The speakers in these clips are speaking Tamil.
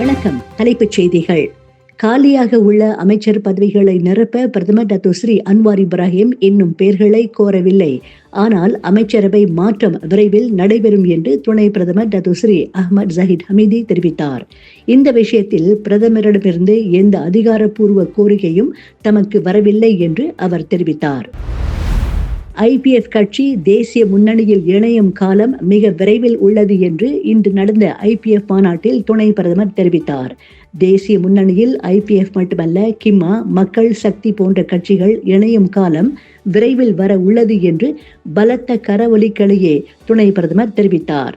வணக்கம். தலைப்புச் செய்திகள். காலியாக உள்ள அமைச்சர் பதவிகளை நிரப்ப பிரதமர் டாக்டர் ஸ்ரீ அன்வார் இப்ராஹிம் இன்னும் பெயர்களை கோரவில்லை. ஆனால் அமைச்சரவை மாற்றம் விரைவில் நடைபெறும் என்று துணை பிரதமர் doctor Sri Ahmad Zahid Hamidi தெரிவித்தார். இந்த விஷயத்தில் பிரதமரிடமிருந்து எந்த அதிகாரப்பூர்வ கோரிக்கையும் தமக்கு வரவில்லை என்று அவர் தெரிவித்தார். ஐபிஎஃப் கட்சி தேசிய முன்னணியில் இணையும் காலம் மிக விரைவில் உள்ளது என்று இன்று நடந்த ஐபிஎஃப் மாநாட்டில் துணை பிரதமர் தெரிவித்தார். தேசிய முன்னணியில் ஐபிஎஃப் மட்டுமல்ல கிம்மா மக்கள் சக்தி போன்ற கட்சிகள் இணையும் காலம் விரைவில் வர உள்ளது என்று பலத்த கரவொலிக்களையே துணை பிரதமர் தெரிவித்தார்.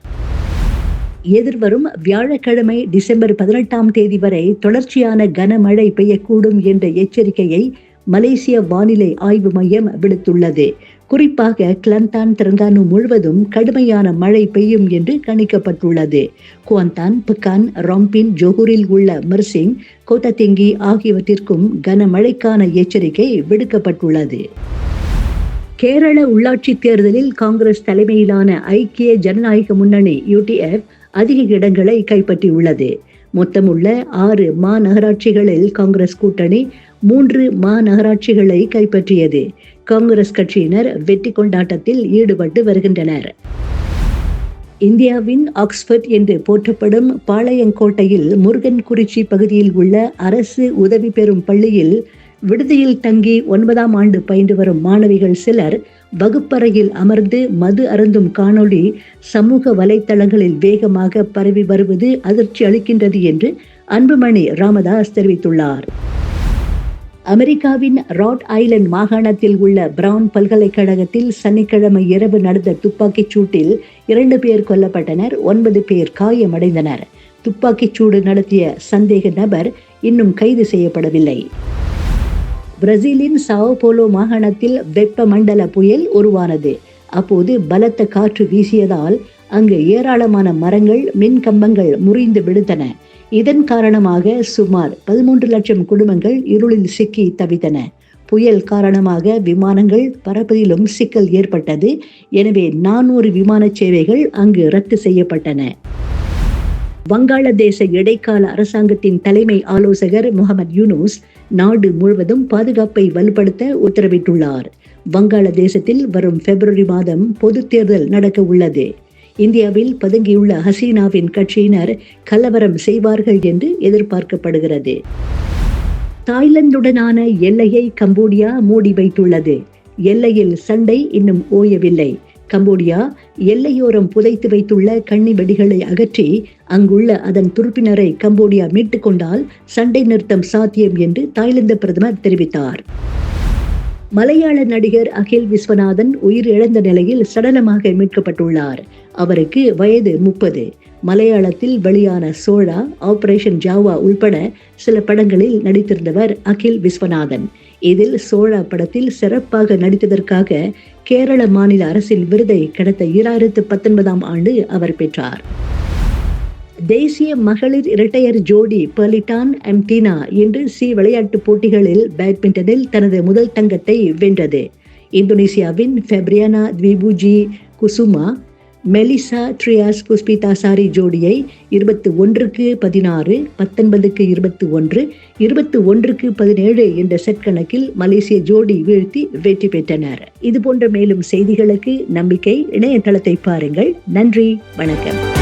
எதிர்வரும் வியாழக்கிழமை டிசம்பர் பதினெட்டாம் தேதி வரை தொடர்ச்சியான கனமழை பெய்யக்கூடும் என்ற எச்சரிக்கையை மலேசிய வானிலை ஆய்வு மையம் விடுத்துள்ளது. குறிப்பாக கிளந்தான் தெலங்கானு முழுவதும் கடுமையான மழை பெய்யும் என்று கணிக்கப்பட்டுள்ளது. குவாந்தான் புக்கான் ராம்பின் ஜோகூரில் உள்ள மிர்சிங் கோத்தத்திங்கி ஆகியவற்றிற்கும் கனமழைக்கான எச்சரிக்கை விடுக்கப்பட்டுள்ளது. கேரள உள்ளாட்சி தேர்தலில் காங்கிரஸ் தலைமையிலான ஐக்கிய ஜனநாயக முன்னணி யூடிஎஃப் அதிக இடங்களை கைப்பற்றியுள்ளது. மொத்தமுள்ள ஆறு மாநகராட்சிகளில் காங்கிரஸ் கூட்டணி மூன்று மாநகராட்சிகளை கைப்பற்றியது. காங்கிரஸ் கட்சியினர் வெற்றி கொண்டாட்டத்தில் ஈடுபட்டு வருகின்றனர். இந்தியாவின் ஆக்ஸ்போர்ட் என்று போற்றப்படும் பாளையங்கோட்டையில் முருகன் குறிச்சி பகுதியில் உள்ள அரசு உதவி பெறும் பள்ளியில் விடுதியில் தங்கி ஒன்பதாம் ஆண்டு பயின்று வரும் மாணவிகள் சிலர் வகுப்பறையில் அமர்ந்து மது அருந்தும் காணொளி சமூக வலைத்தளங்களில் வேகமாக பரவி வருவது அதிர்ச்சி அளிக்கின்றது என்று அன்புமணி ராமதாஸ் தெரிவித்துள்ளார். அமெரிக்காவின் ராட் ஐலண்ட் மாகாணத்தில் உள்ள பிரவுன் பல்கலைக்கழகத்தில் சனிக்கிழமை இரவு நடந்த துப்பாக்கிச் சூட்டில் இரண்டு பேர் கொல்லப்பட்டனர் ஒன்பது பேர் காயமடைந்தனர். துப்பாக்கிச் சூடு நடத்திய சந்தேக நபர் இன்னும் கைது செய்யப்படவில்லை. பிரேசிலின் சாவோபோலோ மாகாணத்தில் வெப்பமண்டல புயல் உருவானது. அப்போது பலத்த காற்று வீசியதால் அங்கு ஏராளமான மரங்கள் மின் கம்பங்கள் முறிந்து விடுத்தன இதன் காரணமாக சுமார் பதிமூன்று லட்சம் குடும்பங்கள் இருளில் சிக்கி தவித்தன. புயல் காரணமாக விமானங்கள் பரப்பதிலும் சிக்கல் ஏற்பட்டது. எனவே நானூறு விமான சேவைகள் அங்கு ரத்து செய்யப்பட்டன. வங்காளதேச இடைக்கால அரசாங்கத்தின் தலைமை ஆலோசகர் முகமது யூனூஸ் நாடு முழுவதும் பாதுகாப்பை வலுப்படுத்த உத்தரவிட்டுள்ளார். வங்காளதேசத்தில் வரும் பிப்ரவரி மாதம் பொது தேர்தல் நடக்க உள்ளது இந்தியாவில் பதுங்கியுள்ள ஹசீனாவின் கட்சியினர் கலவரம் செய்வார்கள் என்று எதிர்பார்க்கப்படுகிறது. தாய்லாந்துடனான எல்லையை கம்போடியா மூடி வைத்துள்ளது. எல்லையில் சண்டை இன்னும் ஓயவில்லை. கம்போடியா எல்லையோரம் புதைத்து வைத்துள்ள கண்ணி வெடிகளை அகற்றி அங்குள்ள அதன் துருப்பினரை கம்போடியா மீட்டுக் கொண்டால் சண்டை நிறுத்தம் சாத்தியம் என்று தாய்லாந்து பிரதமர் தெரிவித்தார். மலையாள நடிகர் அகில் விஸ்வநாதன் உயிர் இழந்த நிலையில் சடலமாக மீட்கப்பட்டுள்ளார். அவருக்கு வயது முப்பது. மலையாளத்தில் வெளியான சோழா ஆபரேஷன் ஜாவா உள்பட சில படங்களில் நடித்திருந்தவர் அகில் விஸ்வநாதன். இதில் சோழா படத்தில் சிறப்பாக நடித்ததற்காக கேரள மாநில அரசின் விருதை கடந்த இரண்டாயிரத்து பத்தொன்பதாம் ஆண்டு அவர் பெற்றார். தேசிய மகளிர் இரட்டையர் ஜோடி பர்லிட்டான் அம்டினா இன்று சி விளையாட்டுப் போட்டிகளில் பேட்மிண்டனில் தனது முதல் தங்கத்தை வென்றது. இந்தோனேசியாவின் ஃபெப்ரியானா த்விபுஜி குசுமா மெலிசா ட்ரியாஸ் புஷ்பிதா சாரி ஜோடியை இருபத்தி ஒன்றுக்கு பதினாறு பத்தொன்பதுக்கு இருபத்தி ஒன்று இருபத்தி ஒன்றுக்கு பதினேழு என்ற செட் கணக்கில் மலேசிய ஜோடி வீழ்த்தி வெற்றி பெற்றனர். இது போன்ற மேலும் செய்திகளுக்கு நம்பிக்கை இணையதளத்தை பாருங்கள். நன்றி வணக்கம்.